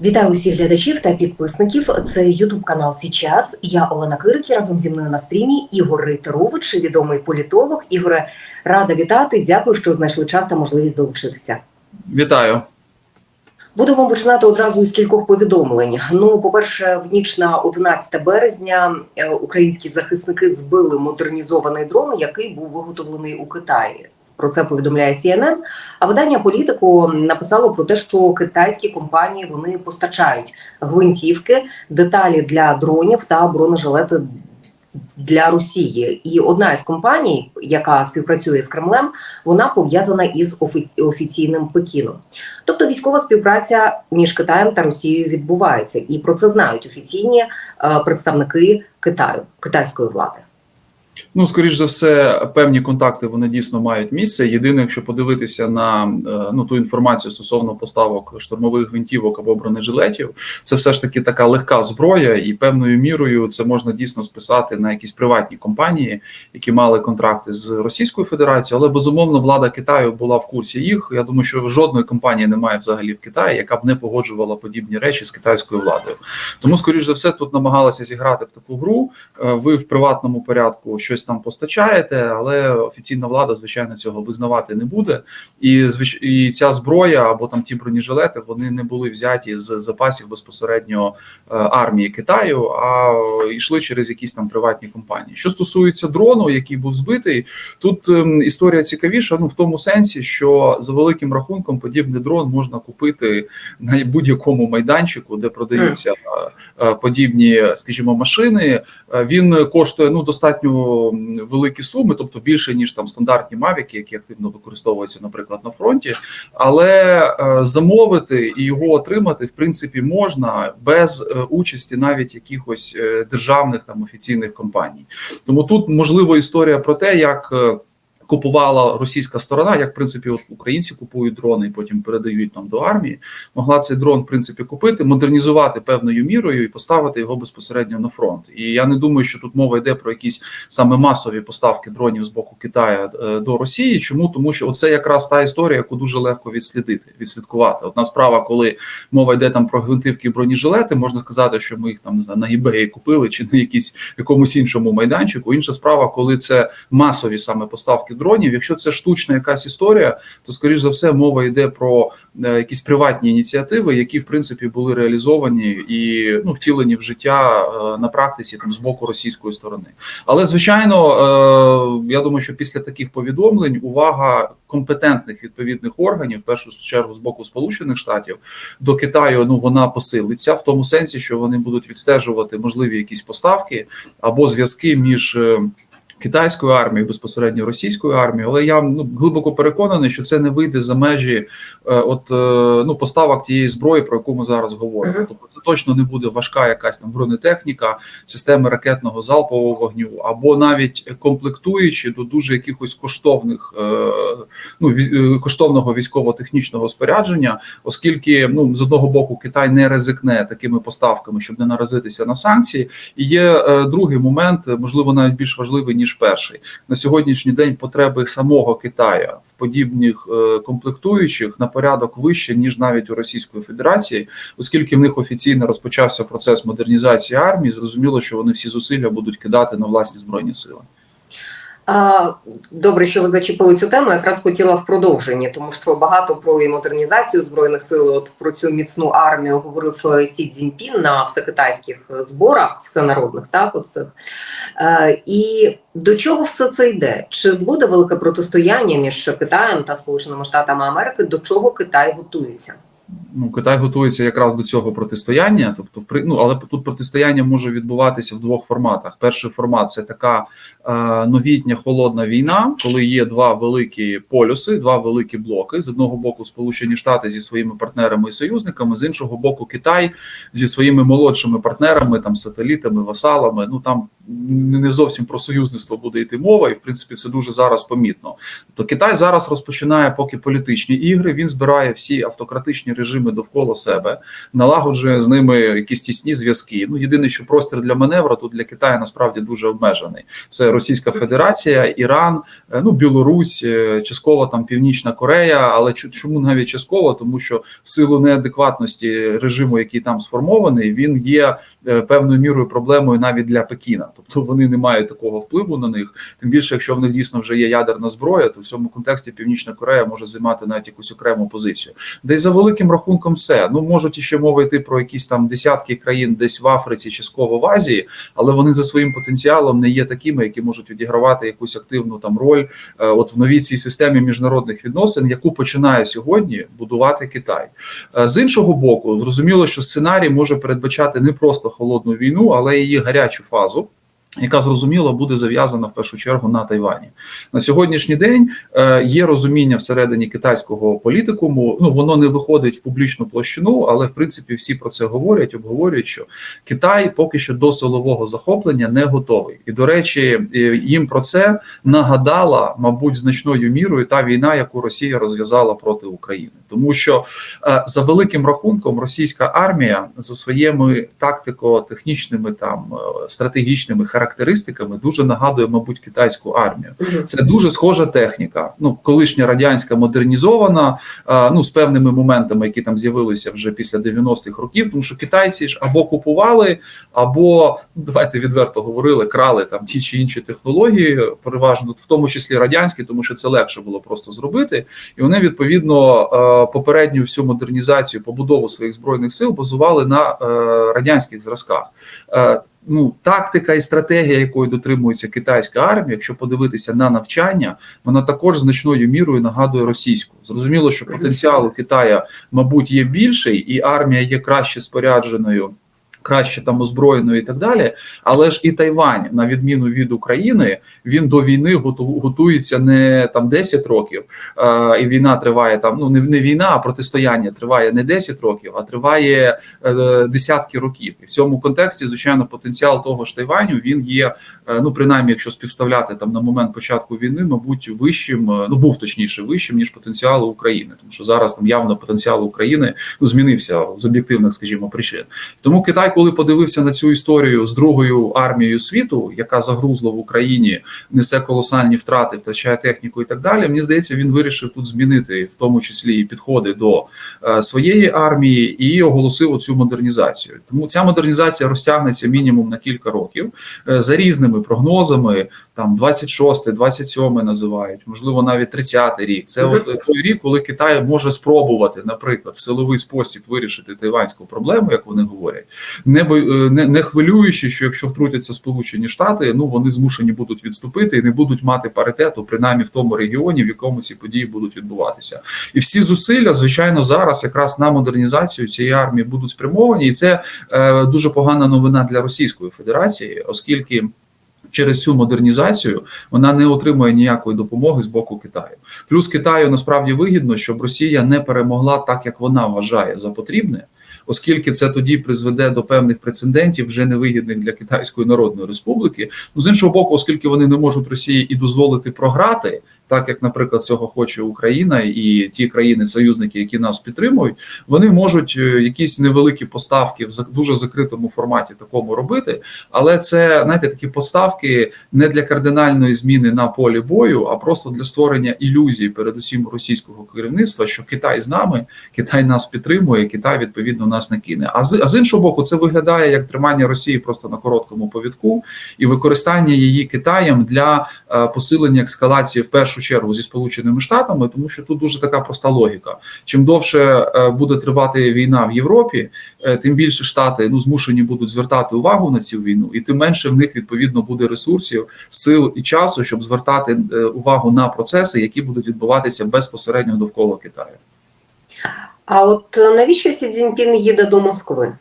Вітаю усіх глядачів та підписників. Це Ютуб канал Січас. Я Олена Кирик. і Разом зі мною на стрімі Ігор Рейтерович, відомий політолог. Ігоре, рада вітати. Дякую, що знайшли час та можливість долучитися. Вітаю. Будемо починати одразу із кількох повідомлень. Ну, по-перше, в ніч на 11 березня е, українські захисники збили модернізований дрон, який був виготовлений у Китаї. Про це повідомляє CNN. А видання політику написало про те, що китайські компанії вони постачають гвинтівки, деталі для дронів та бронежилети для Росії. І одна із компаній, яка співпрацює з Кремлем, вона пов'язана із офі- офіційним Пекіном. Тобто військова співпраця між Китаєм та Росією відбувається, і про це знають офіційні е, представники Китаю, китайської влади. Ну, скоріш за все, певні контакти вони дійсно мають місце. Єдине, якщо подивитися на е, ну ту інформацію стосовно поставок штурмових гвинтівок або бронежилетів, це все ж таки така легка зброя, і певною мірою це можна дійсно списати на якісь приватні компанії, які мали контракти з Російською Федерацією. Але безумовно влада Китаю була в курсі їх. Я думаю, що жодної компанії немає взагалі в Китаї, яка б не погоджувала подібні речі з китайською владою. Тому, скоріш за все, тут намагалися зіграти в таку гру. Е, Ви в приватному порядку щось там постачаєте, але офіційна влада, звичайно, цього визнавати не буде. І звич- і ця зброя або там ті бронежилети вони не були взяті з запасів безпосередньо е, армії Китаю, а йшли через якісь там приватні компанії. Що стосується дрону, який був збитий, тут ем, історія цікавіша. Ну в тому сенсі, що за великим рахунком подібний дрон можна купити на будь-якому майданчику, де продаються е, подібні, скажімо, машини. Е, Він коштує ну достатньо великі суми, тобто більше ніж там стандартні мавіки, які активно використовуються, наприклад, на фронті. Але е, замовити і його отримати в принципі можна без е, участі навіть якихось е, державних там офіційних компаній. Тому тут можливо історія про те, як. Купувала російська сторона, як в принципі от українці купують дрони і потім передають там до армії. Могла цей дрон в принципі купити, модернізувати певною мірою і поставити його безпосередньо на фронт. І я не думаю, що тут мова йде про якісь саме масові поставки дронів з боку Китаю е, до Росії. Чому тому, що це якраз та історія, яку дуже легко відслідити, відслідкувати. Одна справа, коли мова йде там про гвинтивки і бронежилети, можна сказати, що ми їх там не знаю, на eBay купили чи на якійсь якомусь іншому майданчику. Інша справа, коли це масові саме поставки дронів. Якщо це штучна якась історія, то скоріш за все мова йде про е, якісь приватні ініціативи, які в принципі були реалізовані і ну втілені в життя е, на практиці там з боку російської сторони. Але звичайно, е, я думаю, що після таких повідомлень увага компетентних відповідних органів, в першу чергу з боку Сполучених Штатів, до Китаю ну вона посилиться в тому сенсі, що вони будуть відстежувати можливі якісь поставки або зв'язки між. Китайською армією, безпосередньо російською армією, але я ну глибоко переконаний, що це не вийде за межі е, от е, ну поставок тієї зброї, про яку ми зараз говоримо. Тобто це точно не буде важка якась там бронетехніка, системи ракетного залпового вогню, або навіть комплектуючі до дуже якихось коштовних е, ну коштовного військово-технічного спорядження, оскільки ну з одного боку Китай не ризикне такими поставками, щоб не наразитися на санкції. І є е, другий момент, можливо, навіть більш важливий ніж перший на сьогоднішній день. Потреби самого Китаю в подібних е, комплектуючих на порядок вище ніж навіть у Російської Федерації, оскільки в них офіційно розпочався процес модернізації армії. Зрозуміло, що вони всі зусилля будуть кидати на власні збройні сили. Добре, що ви зачепили цю тему. Якраз хотіла в продовженні, тому що багато про модернізацію збройних сил, от про цю міцну армію говорив е, Сі Цзіньпін на всекитайських е, зборах, всенародних, так оцих. Е, і до чого все це йде? Чи буде велике протистояння між Китаєм та Сполученими Штатами Америки? До чого Китай готується? Ну, Китай готується якраз до цього протистояння. Тобто, ну, але тут протистояння може відбуватися в двох форматах. Перший формат це така е, новітня холодна війна, коли є два великі полюси, два великі блоки. З одного боку, Сполучені Штати зі своїми партнерами і союзниками, з іншого боку, Китай зі своїми молодшими партнерами, там сателітами, васалами. Ну там не зовсім про союзництво буде йти мова, і в принципі це дуже зараз помітно. Тобто Китай зараз розпочинає поки політичні ігри. Він збирає всі автократичні режими довкола себе, налагоджує з ними якісь тісні зв'язки. Ну єдине, що простір для маневру тут для Китаю насправді дуже обмежений. Це Російська Федерація, Іран, е, ну Білорусь, е, частково там Північна Корея. Але чому навіть частково? Тому що в силу неадекватності режиму, який там сформований, він є е, певною мірою проблемою навіть для Пекіна. Тобто вони не мають такого впливу на них. Тим більше, якщо в них дійсно вже є ядерна зброя, то в цьому контексті Північна Корея може займати навіть якусь окрему позицію. Де й за великим рахунком все. Ну можуть іще мова йти про якісь там десятки країн десь в Африці, частково в Азії, але вони за своїм потенціалом не є такими, які можуть відігравати якусь активну там роль е, от в новій цій системі міжнародних відносин, яку починає сьогодні будувати Китай. Е, З іншого боку, зрозуміло, що сценарій може передбачати не просто холодну війну, але її гарячу фазу. Яка зрозуміло буде зав'язана в першу чергу на Тайвані на сьогоднішній день е, є розуміння всередині китайського політикуму. Ну воно не виходить в публічну площину, але в принципі всі про це говорять, обговорюють, що Китай поки що до силового захоплення не готовий. І до речі, їм про це нагадала, мабуть, значною мірою та війна, яку Росія розв'язала проти України, тому що е, за великим рахунком російська армія за своїми тактико-технічними там е, стратегічними характеристиками дуже нагадує, мабуть, китайську армію. Це дуже схожа техніка. Ну, колишня радянська модернізована, ну з певними моментами, які там з'явилися вже після 90-х років. Тому що китайці ж або купували, або давайте відверто говорили, крали там ті чи інші технології, переважно в тому числі радянські, тому що це легше було просто зробити. І вони відповідно е, попередню всю модернізацію, побудову своїх збройних сил базували на е, радянських зразках. Ну, тактика і стратегія, якої дотримується китайська армія, якщо подивитися на навчання, вона також значною мірою нагадує російську. Зрозуміло, що потенціал у Китая, мабуть, є більший, і армія є краще спорядженою. Краще там озброєною і так далі, але ж і Тайвань, на відміну від України, він до війни готу- готується не там 10 років, е, і війна триває там. Ну не, не війна, а протистояння триває не 10 років, а триває е, десятки років. І в цьому контексті, звичайно, потенціал того ж Тайваню він є. е, ну принаймні, якщо співставляти там на момент початку війни, мабуть, вищим, е, ну був точніше вищим ніж потенціал України, тому що зараз там явно потенціал України ну змінився з об'єктивних, скажімо, причин. Тому Китай, коли подивився на цю історію з другою армією світу, яка загрузла в Україні, несе колосальні втрати, втрачає техніку і так далі. Мені здається, він вирішив тут змінити в тому числі і підходи до е, своєї армії і оголосив цю модернізацію. Тому ця модернізація розтягнеться мінімум на кілька років Е, за різними прогнозами. Там 26, 27 називають, можливо, навіть 30 рік. Це от той рік, коли Китай може спробувати, наприклад, в силовий спосіб вирішити тайванську проблему, як вони говорять, не е, не, не хвилюючи, що якщо втрутяться Сполучені Штати, ну вони змушені будуть відступити і не будуть мати паритету, принаймні в тому регіоні, в якому ці події будуть відбуватися. І всі зусилля, звичайно, зараз якраз на модернізацію цієї армії будуть спрямовані, і це е, дуже погана новина для Російської Федерації, оскільки. Через цю модернізацію вона не отримує ніякої допомоги з боку Китаю. Плюс Китаю насправді вигідно, щоб Росія не перемогла так, як вона вважає за потрібне, оскільки це тоді призведе до певних прецедентів, вже невигідних для Китайської Народної Республіки. Ну з іншого боку, оскільки вони не можуть Росії і дозволити програти, так як, наприклад, цього хоче Україна і ті країни-союзники, які нас підтримують, вони можуть е, якісь невеликі поставки в дуже закритому форматі такому робити. Але це знаєте, такі поставки не для кардинальної зміни на полі бою, а просто для створення ілюзій, передусім російського керівництва, що Китай з нами, Китай нас підтримує, Китай відповідно нас не кине. А з, а з іншого боку, це виглядає як тримання Росії просто на короткому повідку і використання її Китаєм для е, посилення ескалації в першу чергу зі Сполученими Штатами, тому що тут дуже така проста логіка. Чим довше е, буде тривати війна в Європі, е, тим більше штати ну змушені будуть звертати увагу на цю війну, і тим менше в них відповідно буде ресурсів, сил і часу, щоб звертати е, увагу на процеси, які будуть відбуватися безпосередньо довкола Китаю. А от навіщо Сі Цзіньпін їде до Москви?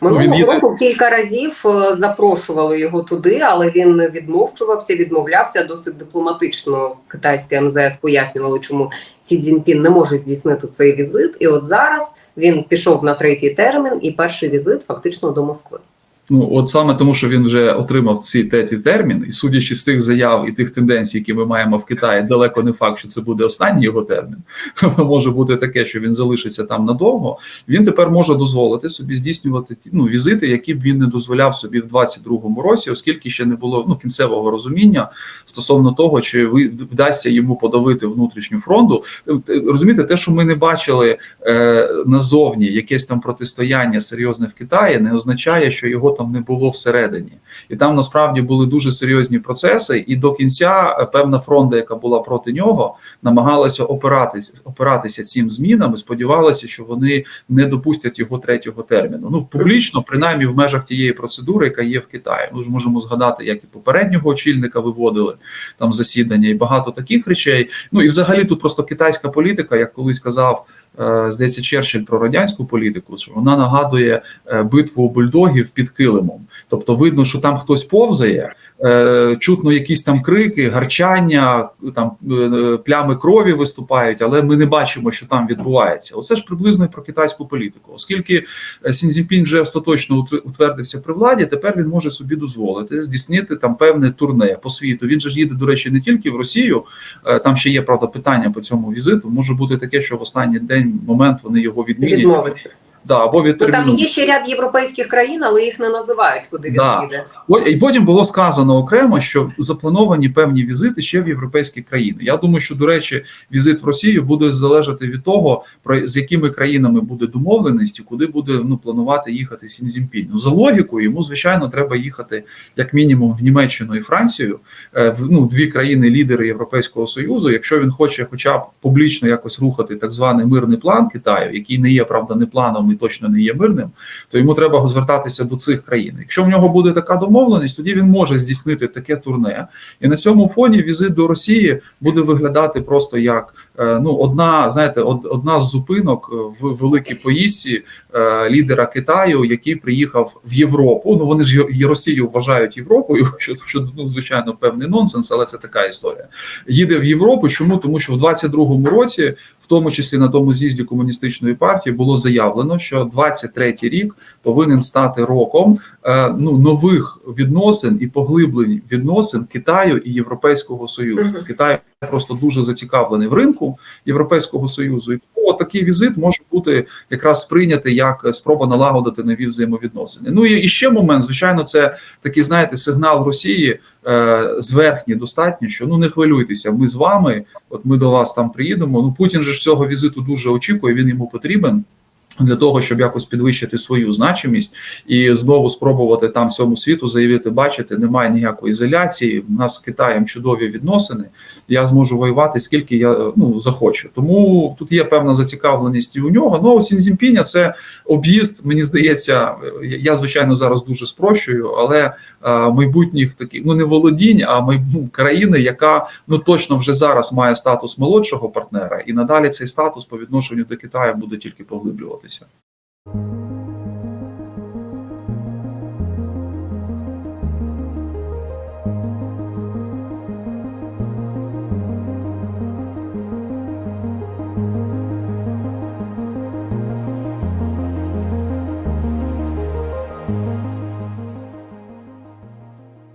Минулого Ну, він року кілька разів е, запрошували його туди, але він відмовчувався, відмовлявся досить дипломатично. Китайське МЗС пояснювали, чому Сі Цзіньпін не може здійснити цей візит. І от зараз він пішов на третій термін, і перший візит фактично до Москви. Ну, от саме тому, що він вже отримав цей третій термін, і судячи з тих заяв і тих тенденцій, які ми маємо в Китаї, далеко не факт, що це буде останній його термін. Може бути таке, що він залишиться там надовго. Він тепер може дозволити собі здійснювати ті ну, візити, які б він не дозволяв собі в 22-му році, оскільки ще не було ну кінцевого розуміння стосовно того, чи вдасться йому подавити внутрішню фронту. Е, Розумієте, те, що ми не бачили е, назовні якесь там протистояння серйозне в Китаї, не означає, що його там не було всередині, і там насправді були дуже серйозні процеси. І до кінця е, певна фронта, яка була проти нього, намагалася опиратися опиратися цим змінам. і Сподівалася, що вони не допустять його третього терміну. Ну публічно, принаймні в межах тієї процедури, яка є в Китаї. Ми ж можемо згадати, як і попереднього очільника виводили там засідання, і багато таких речей. Ну і взагалі тут просто китайська політика, як колись казав. Е, Здається, Черчилль про радянську політику, що вона нагадує е, битву бульдогів під килимом. Тобто, видно, що там хтось повзає, е, чутно якісь там крики, гарчання, там плями крові виступають, але ми не бачимо, що там відбувається. Оце ж приблизно про китайську політику, оскільки Сінзінпінь вже остаточно утвердився при владі. Тепер він може собі дозволити здійснити там певне турне по світу. Він же ж їде, до речі, не тільки в Росію. Там ще є правда питання по цьому візиту. Може бути таке, що в останній день момент вони його відмінять. Відмовиться. Да, або Ну там є ще ряд європейських країн, але їх не називають, куди він Да. їде. І потім було сказано окремо, що заплановані певні візити ще в європейські країни. Я думаю, що до речі, візит в Росію буде залежати від того, про з якими країнами буде домовленість і куди буде ну планувати їхати Сінзімпінь. Ну за логікою, йому звичайно треба їхати як мінімум в Німеччину і Францію, е, в ну дві країни-лідери Європейського союзу. Якщо він хоче, хоча б публічно якось рухати так званий мирний план Китаю, який не є правда не планом точно не є мирним, то йому треба звертатися до цих країн. Якщо в нього буде така домовленість, тоді він може здійснити таке турне. І на цьому фоні візит до Росії буде виглядати просто як е, ну одна, знаєте, одна з зупинок е, в великій поїздці е, лідера Китаю, який приїхав в Європу. Ну вони ж Є- Росію вважають Європою, що, що ну звичайно певний нонсенс, але це така історія. Їде в Європу. Чому тому, що в 22-му році, тому числі на тому з'їзді комуністичної партії, було заявлено, що 23-й рік повинен стати роком е, ну нових відносин і поглиблень відносин Китаю і Європейського Союзу. Китай просто дуже зацікавлений в ринку Європейського союзу, і такий візит може бути якраз сприйнятий як спроба налагодити нові взаємовідносини. Ну і ще момент, звичайно, це такий, знаєте, сигнал Росії е, зверхні достатньо, що ну не хвилюйтеся, ми з вами. От ми до вас там приїдемо. Ну Путін же ж цього візиту дуже очікує. Він йому потрібен. Для того щоб якось підвищити свою значимість і знову спробувати там всьому світу заявити, бачите, немає ніякої ізоляції. У нас з Китаєм чудові відносини. Я зможу воювати скільки я ну захочу. Тому тут є певна зацікавленість і у нього. Ну Сінзімпіня це об'їзд. Мені здається, я звичайно зараз дуже спрощую, але е, майбутніх таких ну не володінь, а май, ну, країни, яка ну точно вже зараз має статус молодшого партнера, і надалі цей статус по відношенню до Китаю буде тільки поглиблюватися.